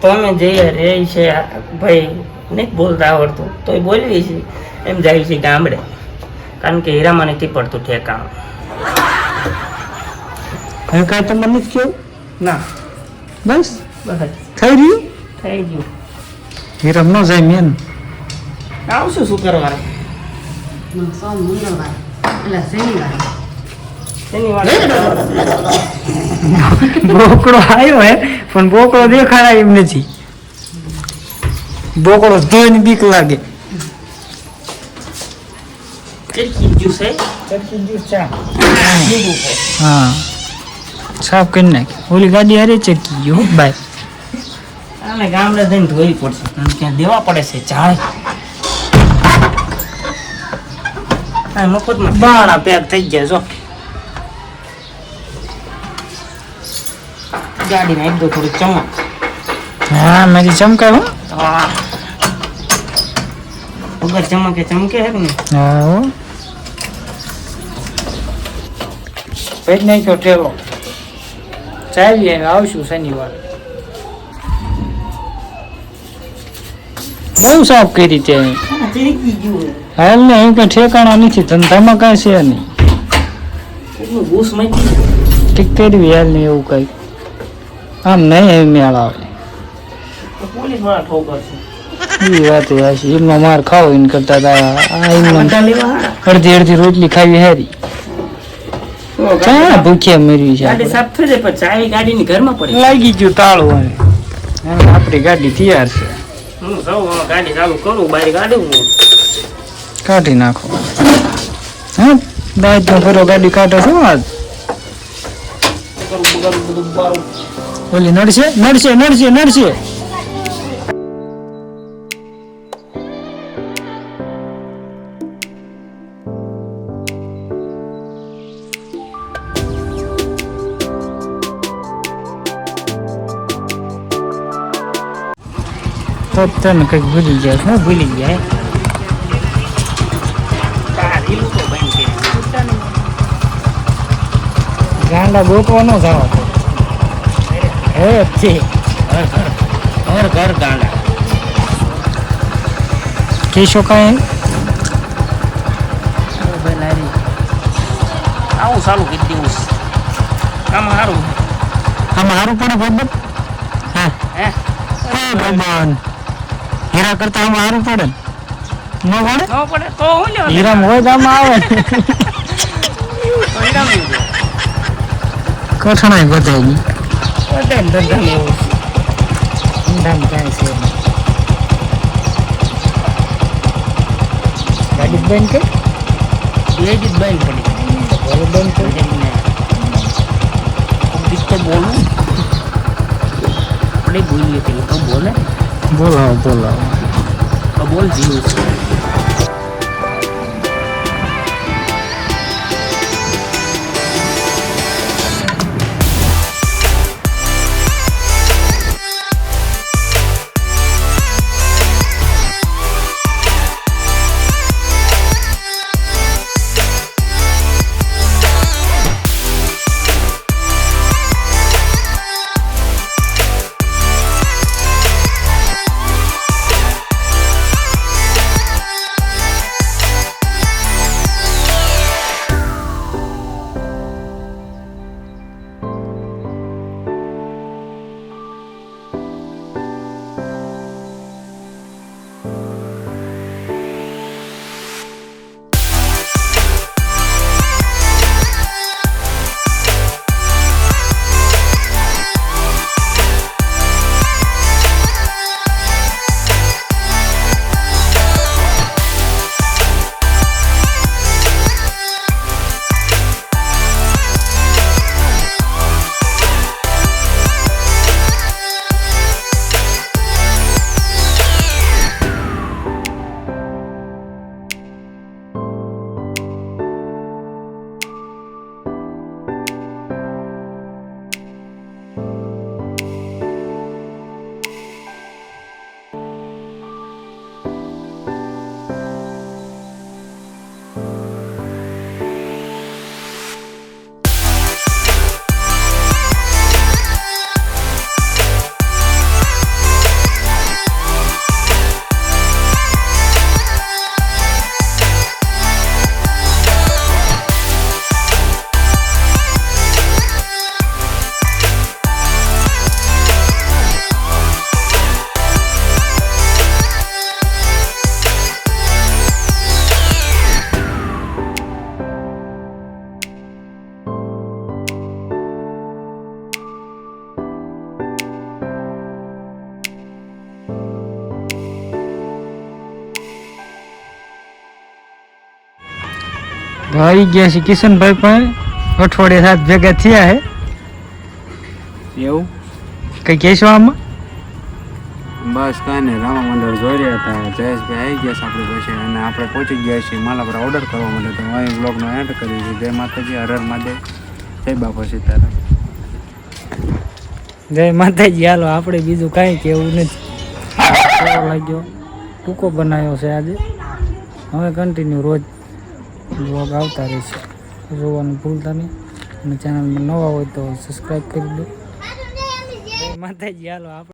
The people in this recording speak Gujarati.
તો અમે જઈએ રે છે ભાઈ નહીં બોલતા આવડતું. તોય બોલવી છે. એમ જાય છે ગામડે. કારણ કે હીરામાં નથી પડતું ઠેકાણ. હવે કાંઈ તમને નથી કહ્યું ના. બસ? બસ થઈ રહ્યું? થઈ ગયું. હીરામ ન જાય મેન. આવશું શુક્રવારે સોમ મંગળવાર. એટલે શનિવારે. બોકડો આવ્યો હે પણ બોકડો દેખાય એમ નથી. બોકડો જોઈને બીક લાગે. હે? સાફ કરી નાખ. ઓલી ગાડી હારે ચટકી ગયો બાય આને ગામડે જઈને ધોઈ પડશે કારણ કે દેવા પડે છે ઝાડ. મફતમાં બાણા પેક થઈ ગયા જો. ગાડીમાં એક દો થોડી ચમક હા મારી ચમકાય હું. હા. વગર ચમકે ચમકે હે ને નહીં? હા હો. પેટ નાખ્યો ઠેલો. હવે આવશું શનિવાર. બહુ સાફ કરી તે. હા હાલ ને એમ કઈ ઠેકાણા નથી ધંધામાં કાંઈ છે નહીં. ઠીક કરવી હાલ ને એવું કઈ. આમ નહીં એમ મેળ આવે. પોલીસવાળા ઠોકર છે એ વાત એ હાચી. એમનો માર ખાવો એને કરતા તા એમનો બધા લેવા હારા. અડધી અડધી રોટલી ખાવી હારી. ભૂખ્યા મેળવી છે ગાડી સાફ થઈ જાય પણ ચાવી ગાડીની ઘરમાં પડી. લાગી ગયું તાળું હવે. આપણી ગાડી તૈયાર છે. હું સૌ ગાડી ચાલુ કરું બારી કાઢું કાઢી નાખો. હા? દાજનો ફરો ગાડી કાઢો છો આજ? બધું ઓલી નડશે નડશે નડશે નડશે. તને કંઈક ભૂલી જાય હું, ભૂલી જાય ગાંડા ગોતવા ન જવા છે ઘર ઘર ગાંડા કેશો કાંઈ? આવું સારું કીધું દેવું આમ કામ સારું આમાં સારું પડે બાબત હા. હે? એ ભગવાન. હીરા કરતા આમાં સારું પડે? ને? પડે? ન પડે તો હું લેવા હીરા હોય તો આમાં આવે. કઠણાઈ ગઈ બધે ને ધંધામાં એવું છે. ધંધામાં કાંઈ છે. ગાડી બંધ કર બે જ બંધ પડી ભલે બંધ કર તો બોલવું આપણે બોલીએ તો એ તો બોલે બોલાવો બોલાવો બોલ જીવ છે તો આવી ગયા છે કિશનભાઈ પણ અઠવાડિયા સાત ભેગા થયા હે એવું? કઈ કહેશો આમાં? બસ કાંઈ રામા મંડળ જોઈ રહ્યા હતા. જયેશભાઈ આવી ગયા છે આપણી પાસે અને આપણે પહોંચી ગયા છીએ માલા પર ઓર્ડર કરવા માટે. તો અહીં બ્લોગનો એન્ડ કરી છે. જય માતાજી હર હર મહાદેવ. જય બાપા સીતારામ. જય માતાજી હાલો આપણે બીજું કાંઈ કેવું નથી. લાગ્યો? ટૂંકો બનાવ્યો છે આજે. હવે કન્ટિન્યુ રોજ. બ્લોગ આવતા રહેશે જોવાનું ભૂલતા નહીં. અને ચેનલમાં નવા હોય તો સબસ્ક્રાઈબ કરી દો માતાજી, હાલો, આપણે